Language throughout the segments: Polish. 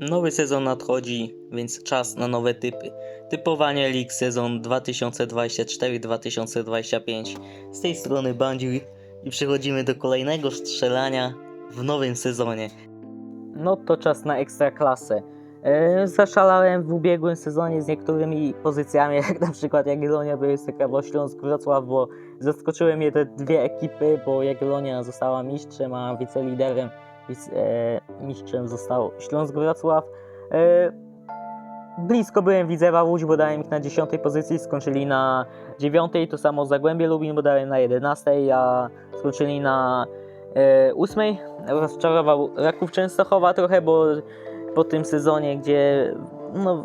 Nowy sezon nadchodzi, więc czas na nowe typy. Typowanie lig sezon 2024-2025. Z tej strony Bandziur i przechodzimy do kolejnego strzelania w nowym sezonie. No to czas na ekstraklasę. E, Zaszalałem w ubiegłym sezonie z niektórymi pozycjami, jak na przykład Jagiellonia Białystok albo Śląsk Wrocław, bo zaskoczyły mnie te dwie ekipy, bo Jagiellonia została mistrzem, a wiceliderem wic- mistrzem został Śląsk Wrocław. E, blisko byłem Widzewa Łódź, bo dałem ich na 10 pozycji, skończyli na 9, to samo Zagłębie Lubin, bo dałem na 11, a skończyli na e, 8. Rozczarował Raków Częstochowa trochę, bo po tym sezonie, gdzie no,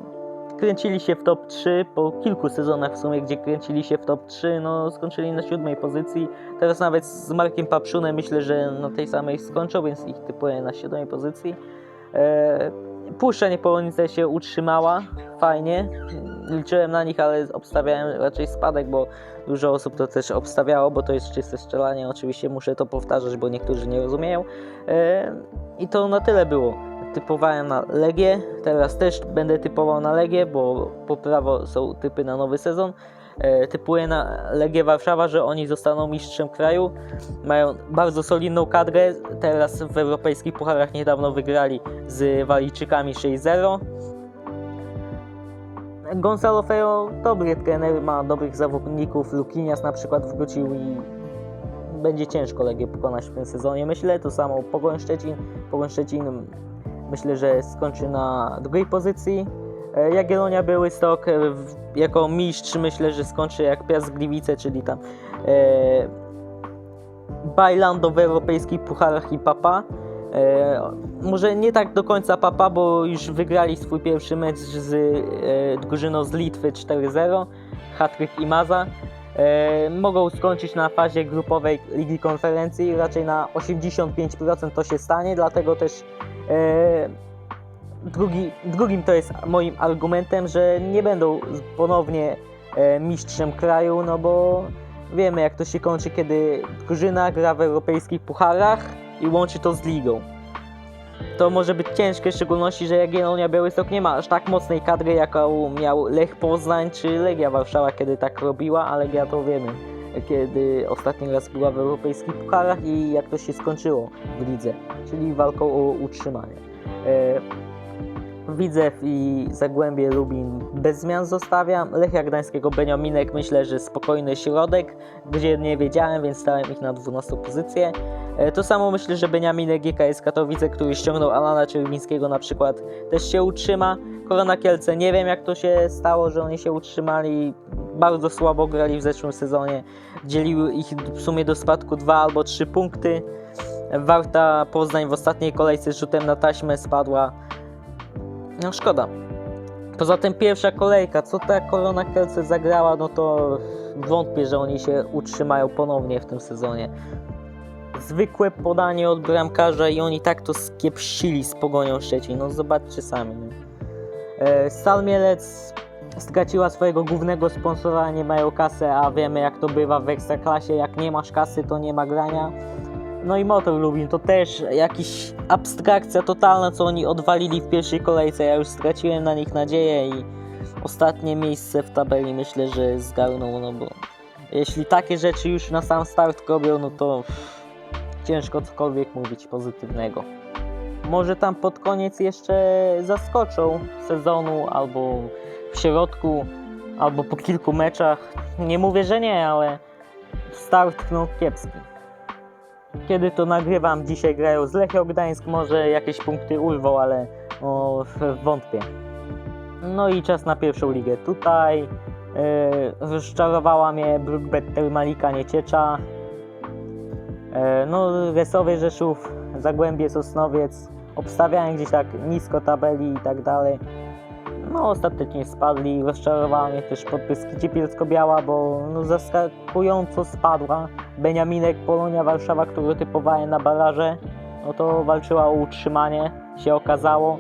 kręcili się w top 3, po kilku sezonach w sumie, gdzie kręcili się w top 3, no skończyli na siódmej pozycji. Teraz nawet z Markiem Papszunem myślę, że na tej samej skończą, więc ich typuję na siódmej pozycji. E, Puszcza się utrzymała, fajnie. Liczyłem na nich, ale obstawiałem raczej spadek, bo dużo osób to też obstawiało, bo to jest czyste strzelanie. Oczywiście muszę to powtarzać, bo niektórzy nie rozumieją. E, I to na tyle było typowałem na Legię, teraz też będę typował na Legię, bo po prawo są typy na nowy sezon. E, typuję na Legię Warszawa, że oni zostaną mistrzem kraju. Mają bardzo solidną kadrę. Teraz w europejskich pucharach niedawno wygrali z Walijczykami 6-0. Gonzalo Ferro dobry trener, ma dobrych zawodników. Lukinias na przykład wrócił i będzie ciężko Legię pokonać w tym sezonie. Myślę to samo Pogoń Szczecin. Pogoń Szczecin myślę, że skończy na drugiej pozycji. E, Jagiellonia Białystok e, jako mistrz myślę, że skończy jak Piast Gliwice, czyli tam e, Bajlando w europejskich pucharach i Papa. E, może nie tak do końca Papa, bo już wygrali swój pierwszy mecz z e, drużyną z Litwy 4-0, Hatryk i Maza. E, mogą skończyć na fazie grupowej Ligi Konferencji, raczej na 85% to się stanie, dlatego też e, drugi, drugim to jest moim argumentem, że nie będą ponownie e, mistrzem kraju, no bo wiemy jak to się kończy, kiedy drużyna gra w europejskich pucharach i łączy to z ligą. To może być ciężkie, w szczególności, że Jagiellonia Białystok nie ma aż tak mocnej kadry, jaką miał Lech Poznań czy Legia Warszawa, kiedy tak robiła, a Legia to wiemy, kiedy ostatni raz była w europejskich pucharach i jak to się skończyło w lidze, czyli walką o utrzymanie. Widzew i Zagłębie Lubin bez zmian zostawiam. Lechia Gdańskiego Beniaminek myślę, że spokojny środek, gdzie nie wiedziałem, więc stałem ich na 12 pozycję. E, To samo myślę, że Beniaminek GKS Katowice, który ściągnął Alana Czerwińskiego na przykład, też się utrzyma. Korona Kielce, nie wiem jak to się stało, że oni się utrzymali. Bardzo słabo grali w zeszłym sezonie. Dzieliły ich w sumie do spadku dwa albo trzy punkty. Warta Poznań w ostatniej kolejce z rzutem na taśmę spadła. No szkoda. Poza tym pierwsza kolejka, co ta Korona Kielce zagrała, no to wątpię, że oni się utrzymają ponownie w tym sezonie. Zwykłe podanie od bramkarza i oni tak to skiepsili z Pogonią Szczecin, no zobaczcie sami. E, Stal Mielec straciła swojego głównego sponsora, nie mają kasy, a wiemy jak to bywa w Ekstraklasie, jak nie masz kasy to nie ma grania. No i Motor Lubin to też jakiś abstrakcja totalna, co oni odwalili w pierwszej kolejce. Ja już straciłem na nich nadzieję i ostatnie miejsce w tabeli myślę, że zgarną, no bo jeśli takie rzeczy już na sam start robią, no to ciężko cokolwiek mówić pozytywnego. Może tam pod koniec jeszcze zaskoczą sezonu, albo w środku, albo po kilku meczach. Nie mówię, że nie, ale start no kiepski. Kiedy to nagrywam, dzisiaj grają z Lechią Gdańsk, może jakieś punkty urwą, ale o, wątpię. No i czas na pierwszą ligę. Tutaj e, rozczarowała mnie Brookbetter Malika Nieciecza. E, no, Resowy Rzeszów, Zagłębie Sosnowiec. Obstawiałem gdzieś tak nisko tabeli i tak dalej. No, ostatecznie spadli. Rozczarowała też Podbeskidzie Bielsko-Biała, bo no, zaskakująco spadła. Beniaminek Polonia Warszawa, którą typowałem na baraże, no to walczyła o utrzymanie, się okazało.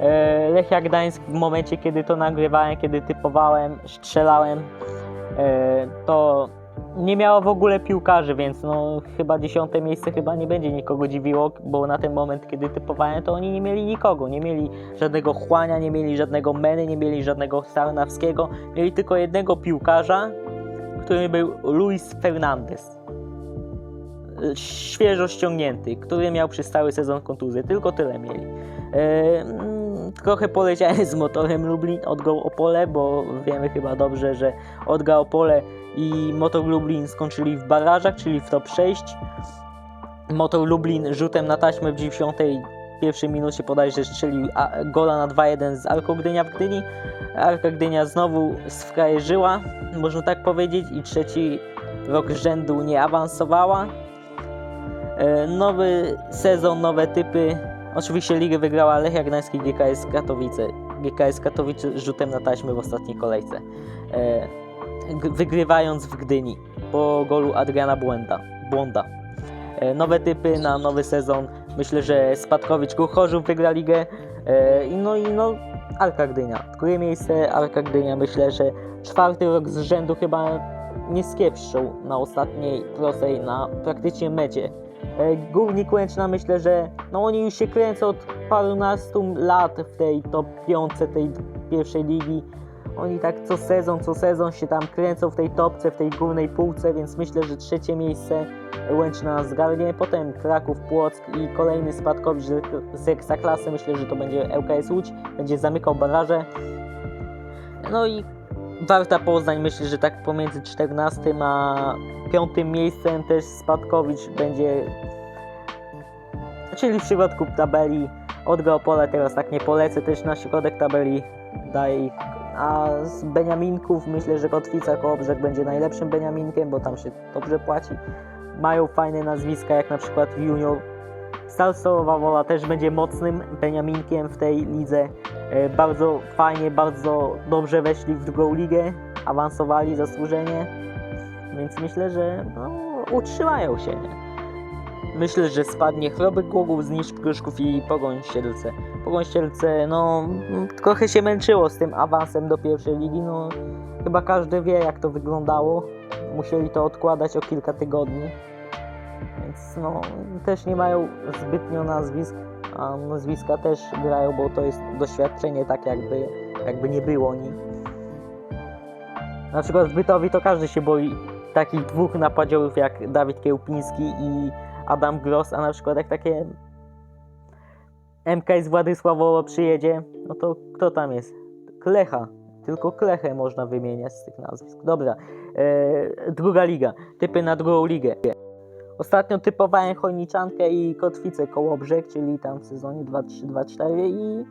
E, Lechia Gdańsk w momencie, kiedy to nagrywałem, kiedy typowałem, strzelałem, e, to nie miała w ogóle piłkarzy, więc no chyba dziesiąte miejsce chyba nie będzie nikogo dziwiło, bo na ten moment, kiedy typowałem, to oni nie mieli nikogo. Nie mieli żadnego Chłania, nie mieli żadnego Meny, nie mieli żadnego Sarnawskiego. Mieli tylko jednego piłkarza, którym był Luis Fernandez. Świeżo ściągnięty, który miał przez cały sezon kontuzję. Tylko tyle mieli. Mm, trochę poleciałem z motorem Lublin od Go Opole, bo wiemy chyba dobrze, że od Go Opole i Motor Lublin skończyli w barażach, czyli w top 6. Motor Lublin rzutem na taśmę w 91 minucie bodajże strzelił gola na 2-1 z Arką Gdynia w Gdyni. Arka Gdynia znowu sfrajerzyła, można tak powiedzieć, i trzeci rok rzędu nie awansowała. E, Nowy sezon, nowe typy. Oczywiście ligę wygrała Lechia Gdański GKS Katowice. GKS Katowice rzutem na taśmę w ostatniej kolejce. E, wygrywając w Gdyni po golu Adriana Błęda. Błąda. E, Nowe typy na nowy sezon. Myślę, że Spadkowicz Chorzów wygra ligę. E, i No i no Arka Gdynia. Drugie miejsce Arka Gdynia. Myślę, że czwarty rok z rzędu chyba nie skiepszą na ostatniej prostej, na praktycznie mecie. E, Górnik Łęczna myślę, że no oni już się kręcą od parunastu lat w tej top piątce tej pierwszej ligi. Oni tak co sezon, co sezon się tam kręcą w tej topce, w tej górnej półce, więc myślę, że trzecie miejsce Łęczna zgarnie. Potem Kraków, Płock i kolejny spadkowicz z- z Ekstraklasy. Myślę, że to będzie ŁKS Łódź. Będzie zamykał baraże. No i Warta Poznań myślę, że tak pomiędzy 14 a 5 miejscem też Spadkowicz będzie czyli w środku tabeli od Geopola teraz tak nie polecę też na środek tabeli ich a z Beniaminków myślę, że Kotwica Kołobrzeg będzie najlepszym Beniaminkiem, bo tam się dobrze płaci. Mają fajne nazwiska, jak na przykład Junior. Stalsowa Wola też będzie mocnym Beniaminkiem w tej lidze. E, Bardzo fajnie, bardzo dobrze weszli w drugą ligę, awansowali zasłużenie, więc myślę, że no, utrzymają się. Myślę, że spadnie Chrobry Głogów, Zniszcz Pruszków i Pogoń Siedlce. Pogoń Siedlce, no trochę się męczyło z tym awansem do pierwszej ligi, no chyba każdy wie jak to wyglądało. Musieli to odkładać o kilka tygodni, więc no też nie mają zbytnio nazwisk, a nazwiska też grają, bo to jest doświadczenie tak jakby, jakby nie było nic. Na przykład w Bytowi to każdy się boi takich dwóch napadziorów jak Dawid Kiełpiński i Adam Gross, a na przykład jak takie MK z Władysławowo przyjedzie, no to kto tam jest? Klecha. Tylko Klechę można wymieniać z tych nazwisk. Dobra, e, druga liga. Typy na drugą ligę. Ostatnio typowałem Chojniczankę i Kotwicę Kołobrzeg, czyli tam w sezonie 2-3-2-4 i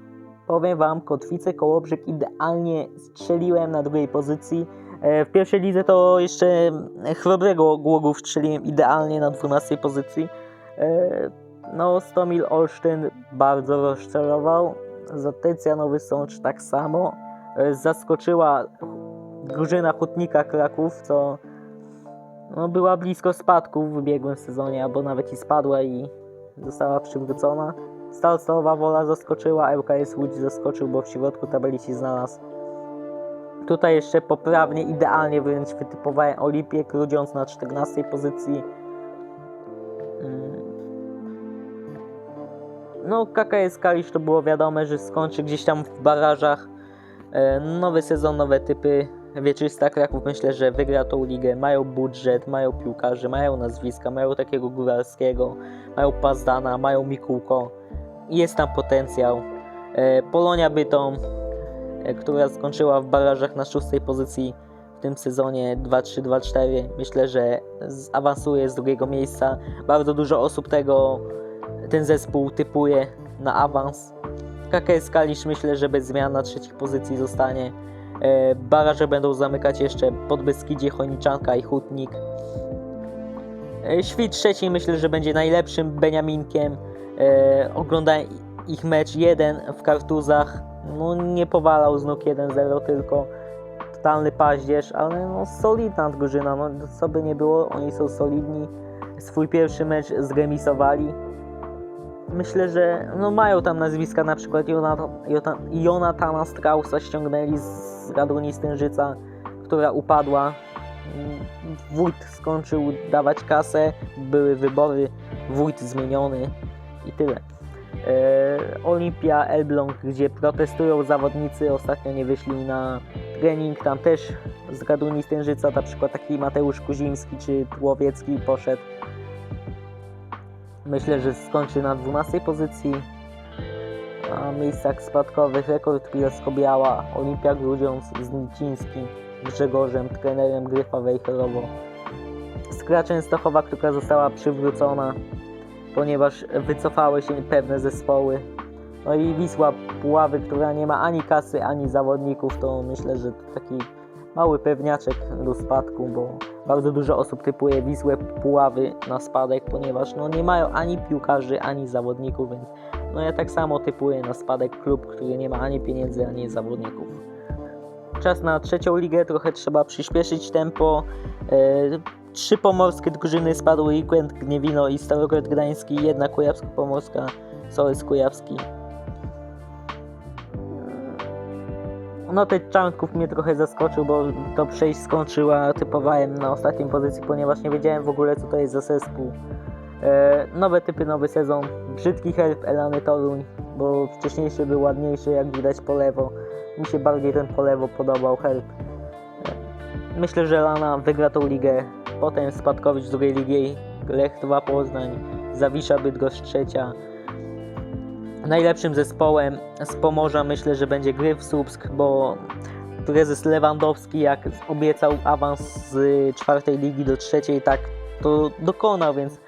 powiem wam, Kotwicę Kołobrzeg idealnie strzeliłem na drugiej pozycji. E, W pierwszej lidze to jeszcze Chrobrego Głogów strzeliłem idealnie na 12 pozycji. E, No, Stomil Olsztyn bardzo rozczarował. Zatecja Nowy Sącz tak samo. E, Zaskoczyła drużyna Hutnika Kraków, co no, była blisko spadku w ubiegłym sezonie, albo nawet i spadła i została przywrócona. Stalstowa Wola zaskoczyła, ŁKS Łódź zaskoczył, bo w środku tabeli się znalazł. Tutaj jeszcze poprawnie, idealnie wręcz wytypowałem Olimpię Grudziądz na 14 pozycji. Mm. No, KKS Kalisz to było wiadome, że skończy gdzieś tam w barażach. E, Nowy sezon, nowe typy. Wieczysta Kraków myślę, że wygra tą ligę. Mają budżet, mają piłkarzy, mają nazwiska, mają takiego Góralskiego, mają Pazdana, mają Mikułko. Jest tam potencjał. E, Polonia Bytom, e, która skończyła w barażach na szóstej pozycji w tym sezonie 2-3-2-4. Myślę, że awansuje z drugiego miejsca. Bardzo dużo osób tego ten zespół typuje na awans. KKS Kalisz myślę, że bez zmian na trzeciej pozycji zostanie. E, Baraże będą zamykać jeszcze Podbeskidzie, Choniczanka i Hutnik. E, Świt trzeci myślę, że będzie najlepszym Beniaminkiem. E, oglądałem ich mecz jeden w kartuzach. No nie powalał z nóg 1-0 tylko. Totalny paździerz, ale no solidna drużyna, no co by nie było, oni są solidni. Swój pierwszy mecz zremisowali. Myślę, że no mają tam nazwiska, na przykład Jonathan, Jota- Jonathana Straussa ściągnęli z Raduni Stężyca, która upadła. Wójt skończył dawać kasę, były wybory, wójt zmieniony i tyle. E, Olimpia Elbląg, gdzie protestują zawodnicy, ostatnio nie wyszli na trening, tam też z Gaduni Stężyca, na przykład taki Mateusz Kuzimski czy Tłowiecki poszedł. Myślę, że skończy na 12 pozycji. Na miejscach spadkowych rekord Bielsko-Biała, Olimpia Grudziądz z Nicińskim, Grzegorzem, trenerem Gryfa Wejherowo. Skra Częstochowa, która została przywrócona, ponieważ wycofały się pewne zespoły. No i Wisła Puławy, która nie ma ani kasy, ani zawodników, to myślę, że to taki mały pewniaczek do spadku, bo bardzo dużo osób typuje Wisłę Puławy na spadek, ponieważ no nie mają ani piłkarzy, ani zawodników, więc no ja tak samo typuję na spadek klub, który nie ma ani pieniędzy, ani zawodników. Czas na trzecią ligę, trochę trzeba przyspieszyć tempo. E, trzy pomorskie drużyny spadły Ikwent Gniewino i Starogród Gdański, jedna Kujawsko-Pomorska, Solec Kujawski. No ten Czarnków mnie trochę zaskoczył, bo to przejść skończyła, typowałem na ostatniej pozycji, ponieważ nie wiedziałem w ogóle co to jest za zespół. E, nowe typy, nowy sezon, brzydki herb Elany Toruń, bo wcześniejszy był ładniejszy, jak widać po lewo. Mi się bardziej ten po lewo podobał herb. E, myślę, że Lana wygra tą ligę, potem Spadkowicz z drugiej ligi, Lech 2 Poznań, Zawisza Bydgoszcz trzecia. Najlepszym zespołem z Pomorza myślę, że będzie Gryf Słupsk, bo prezes Lewandowski jak obiecał awans z czwartej ligi do trzeciej, tak to dokonał, więc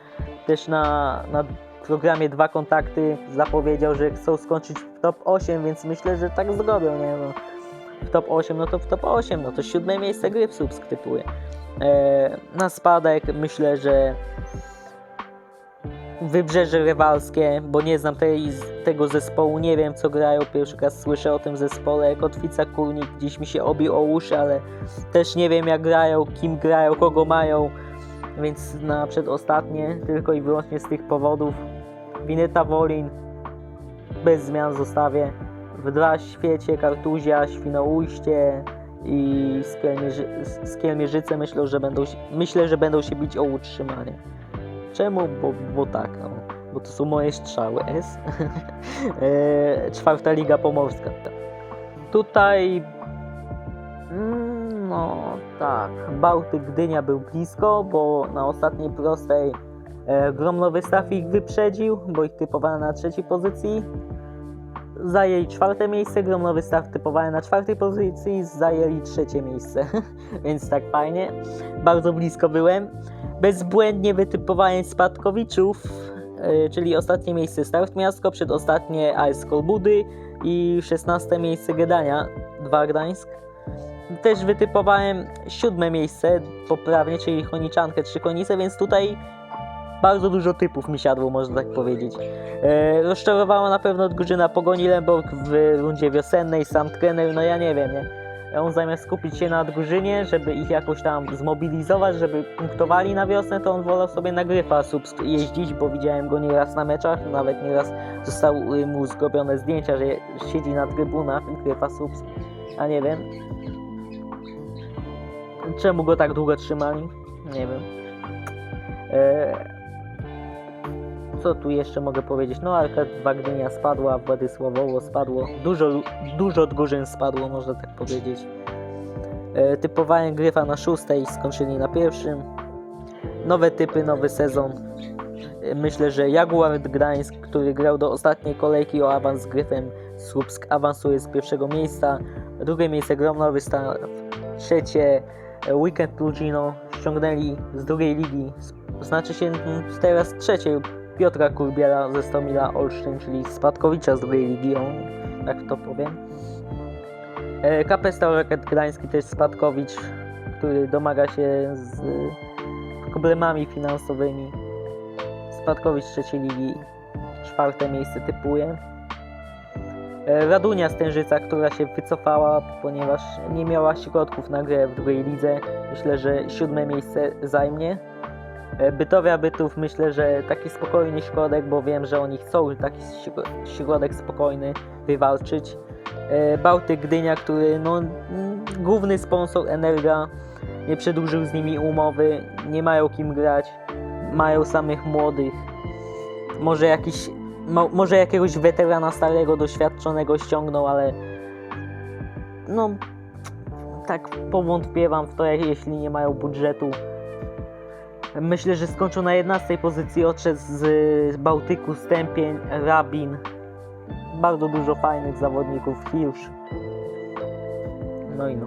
też na, na programie Dwa Kontakty zapowiedział, że chcą skończyć w top 8, więc myślę, że tak zrobią, nie no. W top 8, no to w top 8, no to siódme miejsce Gryf Słupsk typuje. E, na spadek myślę, że Wybrzeże Rywalskie, bo nie znam tej, tego zespołu, nie wiem co grają, pierwszy raz słyszę o tym zespole, Kotwica Kurnik gdzieś mi się obił o uszy, ale też nie wiem jak grają, kim grają, kogo mają, więc na przedostatnie, tylko i wyłącznie z tych powodów. Wineta Wolin, bez zmian zostawię. Wdra Świecie, Kartuzia, Świnoujście i Skielmierzy, Skielmierzyce myślę, że będą, się- myślę, że będą się bić o utrzymanie. Czemu? Bo, bo tak, no. Bo to są moje strzały S. e, czwarta Liga Pomorska. Tutaj. mm, No tak. Bałtyk Gdynia był blisko, bo na ostatniej prostej e, Gromnowy Staw ich wyprzedził, bo ich typowano na trzeciej pozycji. Zajęli czwarte miejsce, Gromnowy Staw typowany na czwartej pozycji, zajęli trzecie miejsce. Więc tak fajnie. Bardzo blisko byłem bezbłędnie wytypowałem Spadkowiczów, e, czyli ostatnie miejsce Start Miasto, przedostatnie AS Kolbudy i 16 miejsce Gdania, 2 Gdańsk. Też wytypowałem siódme miejsce poprawnie, czyli Choniczankę, 3 Konice, więc tutaj bardzo dużo typów mi siadło, można tak powiedzieć. E, rozczarowała na pewno drużyna Pogoni Lemborg w rundzie wiosennej, sam trener, no ja nie wiem, nie? on zamiast skupić się na drużynie, żeby ich jakoś tam zmobilizować, żeby punktowali na wiosnę, to on wolał sobie na Gryfa jeździć, bo widziałem go nieraz na meczach, nawet nieraz zostały mu zrobione zdjęcia, że siedzi na trybunach Gryfa Subsk, a nie wiem. Czemu go tak długo trzymali? Nie wiem. Eee, co tu jeszcze mogę powiedzieć? No Arka Gdynia spadła, Władysławowo spadło, dużo, dużo drużyn spadło, można tak powiedzieć. E, typowałem Gryfa na szóstej, skończyli na pierwszym. Nowe typy, nowy sezon. E, Myślę, że Jaguar Gdańsk, który grał do ostatniej kolejki o awans z Gryfem Słupsk, awansuje z pierwszego miejsca. Drugie miejsce Gromnowy Staw. Trzecie e, Weekend Lugino ściągnęli z drugiej ligi. Znaczy się mm, teraz trzeciej Piotra Kurbiela ze Stomila Olsztyn, czyli Spadkowicza z drugiej ligi, o, tak to powiem. E, KP Staroraket Gdański też Spadkowicz, który domaga się z problemami finansowymi. Spadkowicz trzeciej ligi, czwarte miejsce typuje. E, Radunia Stężyca, która się wycofała, ponieważ nie miała środków na grę w drugiej lidze. Myślę, że siódme miejsce zajmie. E, Bytowia Bytów myślę, że taki spokojny środek, bo wiem, że oni chcą taki śro- środek spokojny wywalczyć. E, Bałtyk Gdynia, który no, główny sponsor Energa nie przedłużył z nimi umowy, nie mają kim grać, mają samych młodych. Może jakiś, mo, może jakiegoś weterana starego, doświadczonego ściągnął, ale no tak powątpiewam w to, jeśli nie mają budżetu. Myślę, że skończą na 11 pozycji, odszedł z Bałtyku Stępień, Rabin. Bardzo dużo fajnych zawodników, Hirsch. No i no.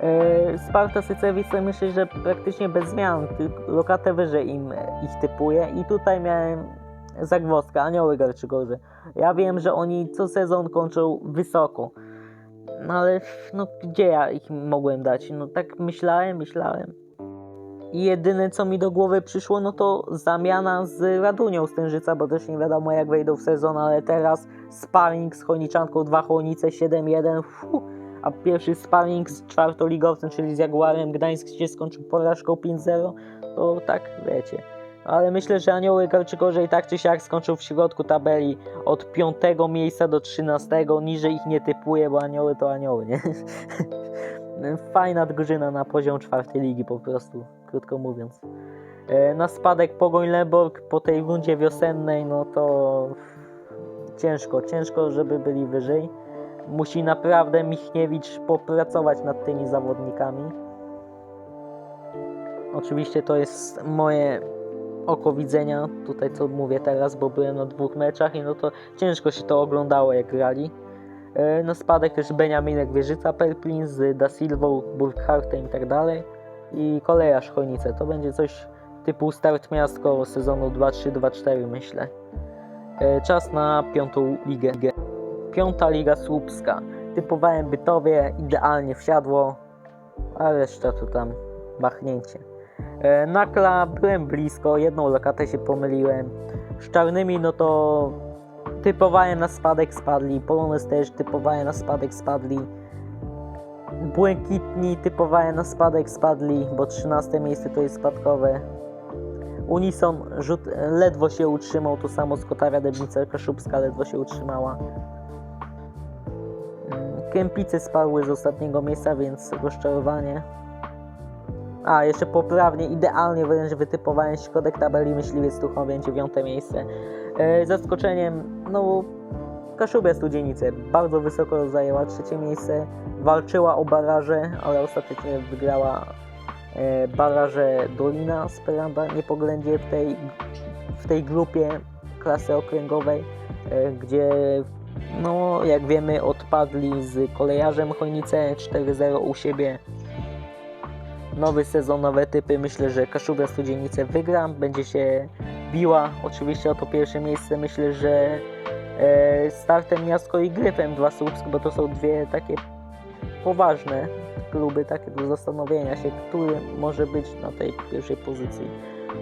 E, Sparta Sycewice myślę, że praktycznie bez zmian, lokatę wyżej im ich typuje i tutaj miałem zagwozdkę, Anioły Garczygorze. Ja wiem, że oni co sezon kończą wysoko, no ale no gdzie ja ich mogłem dać? No tak myślałem, myślałem. I jedyne co mi do głowy przyszło, no to zamiana z Radunią Stężyca, bo też nie wiadomo jak wejdą w sezon, ale teraz sparring z Choniczanką, dwa Chłonice 7-1, fu, a pierwszy sparring z czwartoligowcem, czyli z Jaguarem Gdańsk się skończył porażką 5-0, to tak wiecie. Ale myślę, że Anioły Garczygorze i tak czy siak skończył w środku tabeli od 5 miejsca do 13, niżej ich nie typuje, bo Anioły to Anioły, nie? Fajna drużyna na poziom czwartej ligi po prostu, krótko mówiąc. E, Na spadek Pogoń Leborg po tej rundzie wiosennej, no to ciężko, ciężko, żeby byli wyżej. Musi naprawdę Michniewicz popracować nad tymi zawodnikami. Oczywiście to jest moje oko widzenia, tutaj co mówię teraz, bo byłem na dwóch meczach i no to ciężko się to oglądało jak grali. Na spadek też Beniaminek Wieżyca Perplin z Da Silvą, Burkhartem i tak dalej. I kolejarz Chojnice. To będzie coś typu start miastko sezonu 2-3-2-4 myślę. E, Czas na piątą ligę. Piąta liga słupska. Typowałem Bytowie, idealnie wsiadło, a reszta to tam machnięcie. E, Nakla byłem blisko, jedną lokatę się pomyliłem. Z czarnymi no to typowałem na spadek, spadli. Polones też typowałem na spadek, spadli. Błękitni typowałem na spadek, spadli, bo 13 miejsce to jest spadkowe. Unison rzut, ledwo się utrzymał, to samo Skotawia Debnica Kaszubska ledwo się utrzymała. Kępice spadły z ostatniego miejsca, więc rozczarowanie. A, jeszcze poprawnie, idealnie wręcz wytypowałem środek tabeli Myśliwiec Tuchowiec, dziewiąte miejsce. E, zaskoczeniem, no, Kaszubia Studzienice bardzo wysoko zajęła trzecie miejsce, walczyła o baraże, ale ostatecznie wygrała e, baraże Dolina z Peranda Niepoględzie w tej, w tej grupie klasy okręgowej, e, gdzie no, jak wiemy odpadli z kolejarzem Chojnice 4-0 u siebie nowy sezon, nowe typy. Myślę, że Kaszubia Studzienice wygra, będzie się biła oczywiście o to pierwsze miejsce. Myślę, że e, startem Miasto i Gryfem dla Słupsk, bo to są dwie takie poważne kluby, takie do zastanowienia się, który może być na tej pierwszej pozycji.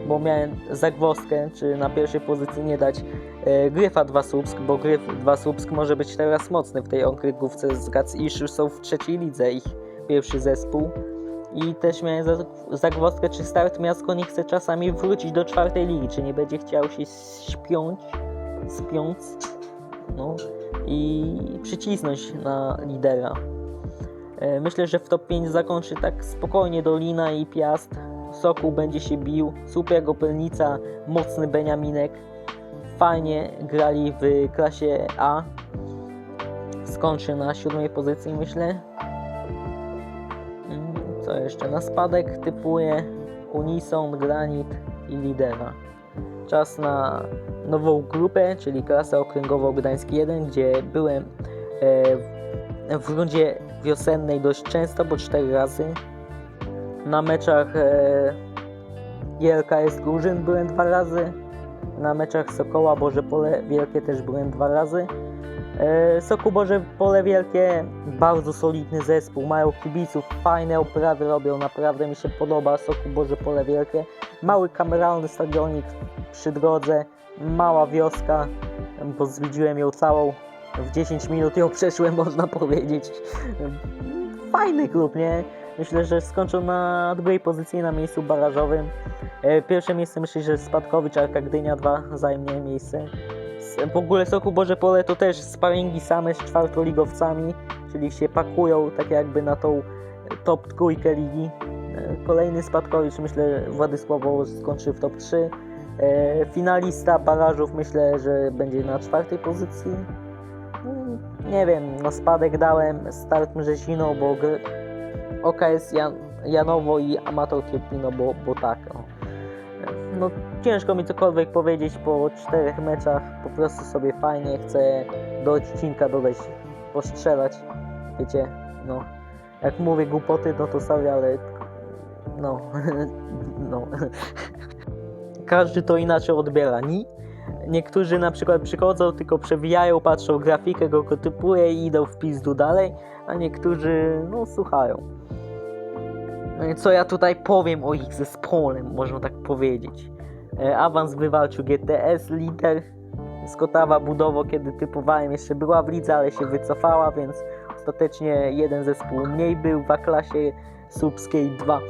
Bo miałem zagwozdkę, czy na pierwszej pozycji nie dać e, Gryfa 2 Słupsk, bo Gryf 2 Słupsk może być teraz mocny w tej okręgówce z racji, iż już są w trzeciej lidze ich pierwszy zespół. I też miałem za- zagwozdkę, czy Start Miasto nie chce czasami wrócić do czwartej ligi, czy nie będzie chciał się śpiąć, spiąć, no i przycisnąć na lidera. E, Myślę, że w top 5 zakończy tak spokojnie Dolina i Piast. Sokół będzie się bił, super Opelnica, mocny Beniaminek. Fajnie grali w klasie A. Skończy na siódmej pozycji, myślę. Co jeszcze? Na spadek typuje Unison, Granit i Lidera. Czas na nową grupę, czyli klasę okręgową Gdański 1, gdzie byłem e, w rundzie wiosennej dość często, bo 4 razy. Na meczach e, JLKS Górzyn byłem dwa razy. Na meczach Sokoła Boże Pole Wielkie też byłem dwa razy. E, Soku Boże Pole Wielkie, bardzo solidny zespół, mają kibiców, fajne oprawy robią, naprawdę mi się podoba Soku Boże Pole Wielkie. Mały kameralny stadionik przy drodze, mała wioska, bo zwiedziłem ją całą, w 10 minut ją przeszłem, można powiedzieć. Fajny klub, nie? Myślę, że skończą na drugiej pozycji na miejscu barażowym. E, Pierwsze miejsce myślę, że Spadkowicz, Arka Gdynia 2 zajmie miejsce. W ogóle Soku Boże Pole to też sparingi same z czwartoligowcami, czyli się pakują tak jakby na tą top trójkę ligi. E, Kolejny spadkowicz, myślę, Władysławowo skończy w top 3. E, Finalista barażów myślę, że będzie na czwartej pozycji. Mm, Nie wiem, no spadek dałem Start Mrzesiną, bo OKS Jan- Janowo i Amator Kiepino, bo, bo tak. No. No ciężko mi cokolwiek powiedzieć po czterech meczach, po prostu sobie fajnie chcę do odcinka dodać, postrzelać, wiecie, no. Jak mówię głupoty, no to sorry, ale no, no. Każdy to inaczej odbiera, ni? Niektórzy na przykład przychodzą, tylko przewijają, patrzą grafikę, go typuje i idą w pizdu dalej, a niektórzy, no, słuchają. No i co ja tutaj powiem o ich zespole, można tak powiedzieć. E, Awans wywalczył GTS, lider. Skotawa budowo, kiedy typowałem, jeszcze była w lidze, ale się wycofała, więc ostatecznie jeden zespół mniej był w A-klasie Subskiej 2.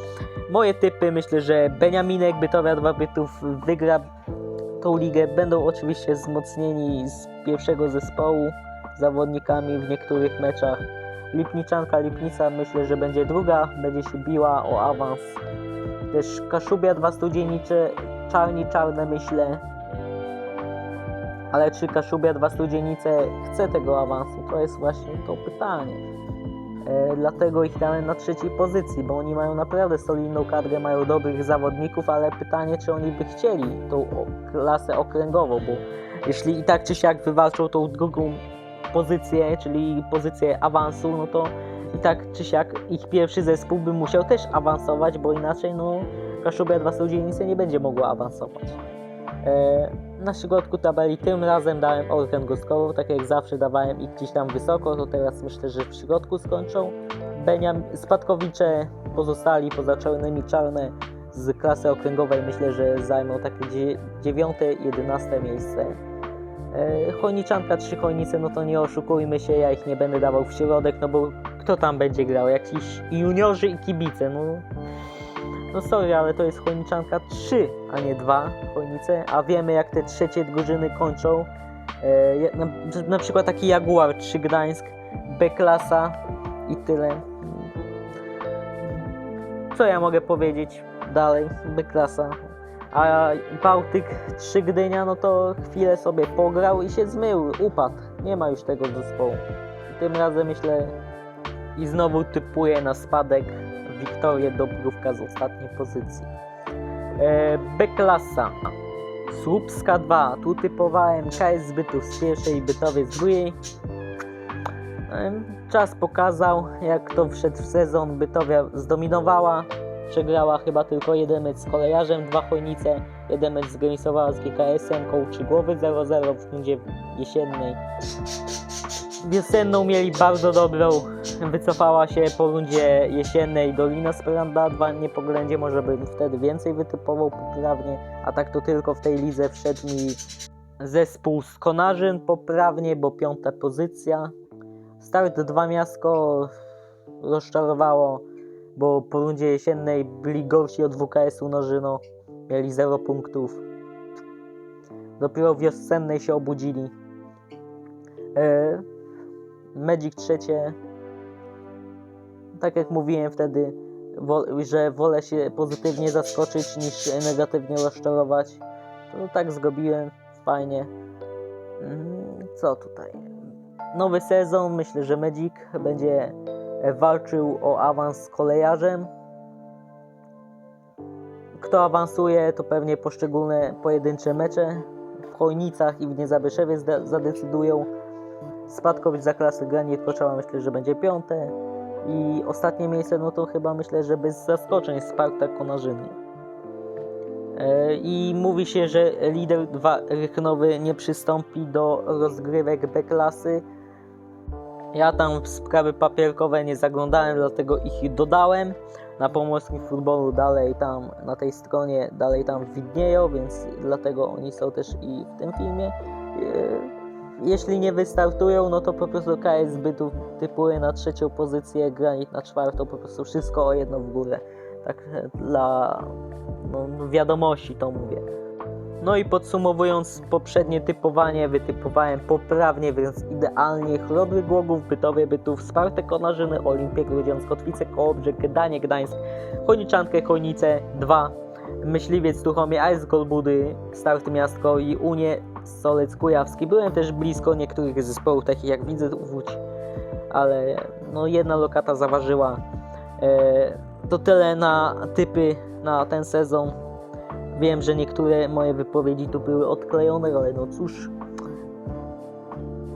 Moje typy, myślę, że Beniaminek, Bytowia 2 Bytów wygra tą ligę. Będą oczywiście wzmocnieni z pierwszego zespołu zawodnikami w niektórych meczach. Lipniczanka Lipnica myślę, że będzie druga, będzie się biła o awans. Też Kaszubia dwa studzienicze, czarni czarne myślę. Ale czy Kaszubia dwa studzienice chce tego awansu? To jest właśnie to pytanie. E, dlatego ich dałem na trzeciej pozycji, bo oni mają naprawdę solidną kadrę, mają dobrych zawodników, ale pytanie, czy oni by chcieli tą klasę okręgową, bo jeśli i tak czy siak wywalczą tą drugą pozycję, czyli pozycję awansu, no to i tak czy siak ich pierwszy zespół by musiał też awansować, bo inaczej no Kaszubia 2 Studzienice nie będzie mogła awansować. E, na środku tabeli tym razem dałem Orkę Goskową, tak jak zawsze dawałem ich gdzieś tam wysoko, to teraz myślę, że w środku skończą. Beniam, spadkowicze pozostali poza czarnymi czarne z klasy okręgowej myślę, że zajmą takie dzie- dziewiąte, jedenaste miejsce. E, Chojniczanka, trzy chojnice, no to nie oszukujmy się, ja ich nie będę dawał w środek, no bo kto tam będzie grał? Jakiś juniorzy i kibice, no. No sorry, ale to jest chojniczanka 3, a nie 2 chojnice, a wiemy jak te trzecie drużyny kończą. E, na, na przykład taki Jaguar 3 Gdańsk, B-klasa i tyle. Co ja mogę powiedzieć dalej? B-klasa. A Bałtyk 3 Gdynia, no to chwilę sobie pograł i się zmył, upadł. Nie ma już tego zespołu. I tym razem myślę i znowu typuję na spadek Wiktorię Dobrówka z ostatniej pozycji. E, B-klasa. Słupska 2. Tu typowałem KS Bytów z pierwszej i Bytowie z drugiej. Em, Czas pokazał, jak to wszedł w sezon. Bytowia zdominowała. Przegrała chyba tylko jeden mecz z kolejarzem, dwa chojnice, jeden mecz zremisowała z GKS-em, koło trzy głowy 0-0 w rundzie jesiennej. Wiosenną mieli bardzo dobrą, wycofała się po rundzie jesiennej Dolina Speranda, dwa niepoględzie, może bym wtedy więcej wytypował poprawnie, a tak to tylko w tej lidze wszedł mi zespół z Konarzyn poprawnie, bo piąta pozycja. Start dwa miasto rozczarowało, bo po rundzie jesiennej byli gorsi od WKS-u Nożyno, mieli 0 punktów. Dopiero wiosennej się obudzili. E, Magic trzecie. Tak jak mówiłem wtedy, że wolę się pozytywnie zaskoczyć niż negatywnie rozczarować. To tak zrobiłem, fajnie. Mm, Co tutaj? Nowy sezon, myślę, że Magic będzie walczył o awans z kolejarzem. Kto awansuje, to pewnie poszczególne pojedyncze mecze w Chojnicach i w Niezabyszewie zadecydują. Spadkowicz za klasy Granit Koczała myślę, że będzie piąte. I ostatnie miejsce, no to chyba myślę, że bez zaskoczeń Spartak Konarzyny. E, I mówi się, że lider 2 Rychnowy nie przystąpi do rozgrywek B-klasy. Ja tam w sprawy papierkowe nie zaglądałem, dlatego ich dodałem. Na pomorskim futbolu dalej tam, na tej stronie dalej tam widnieją, więc dlatego oni są też i w tym filmie. E, jeśli nie wystartują, no to po prostu KS Bytów typuje na trzecią pozycję, Granit na czwartą, po prostu wszystko o jedno w górę. Tak dla no, wiadomości to mówię. No i podsumowując poprzednie typowanie, wytypowałem poprawnie, więc idealnie Chlodry Głogów, Bytowie Bytów, Spartek Konarzyny, Olimpię Grudziądz, Kotwice Kołobrzeg, Gdanie Gdańsk, Chojniczankę Chojnice 2, Myśliwiec Tuchomie, Ice Golbudy, Start Miastko i Unię Solec Kujawski. Byłem też blisko niektórych zespołów, takich jak Widzę Łódź, ale no jedna lokata zaważyła. E, to tyle na typy na ten sezon. Wiem, że niektóre moje wypowiedzi tu były odklejone, ale no cóż.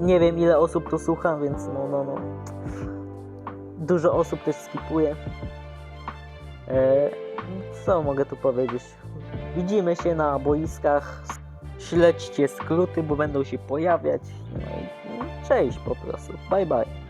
Nie wiem ile osób to słucha, więc no, no, no. Dużo osób też skipuje. E, co mogę tu powiedzieć? Widzimy się na boiskach. Śledźcie skróty, bo będą się pojawiać. No i cześć po prostu. Bye bye.